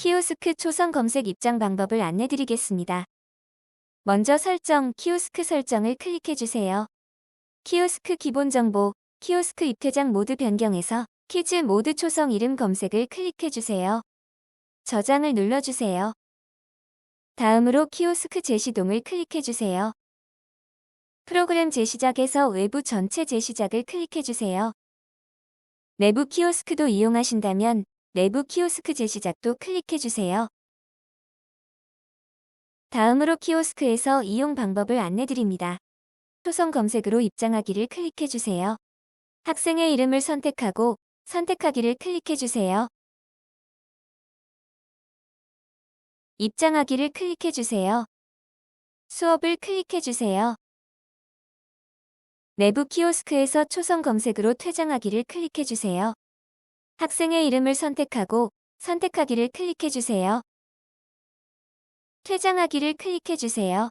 키오스크 초성 검색 입장 방법을 안내드리겠습니다. 먼저 설정, 키오스크 설정을 클릭해주세요. 키오스크 기본 정보, 키오스크 입퇴장 모드 변경에서 키즈 모드 초성 이름 검색을 클릭해주세요. 저장을 눌러주세요. 다음으로 키오스크 재시동을 클릭해주세요. 프로그램 재시작에서 외부 전체 재시작을 클릭해주세요. 내부 키오스크도 이용하신다면 내부 키오스크 재시작도 클릭해주세요. 다음으로 키오스크에서 이용 방법을 안내드립니다. 초성 검색으로 입장하기를 클릭해주세요. 학생의 이름을 선택하고 선택하기를 클릭해주세요. 입장하기를 클릭해주세요. 수업을 클릭해주세요. 내부 키오스크에서 초성 검색으로 퇴장하기를 클릭해주세요. 학생의 이름을 선택하고 선택하기를 클릭해주세요. 퇴장하기를 클릭해주세요.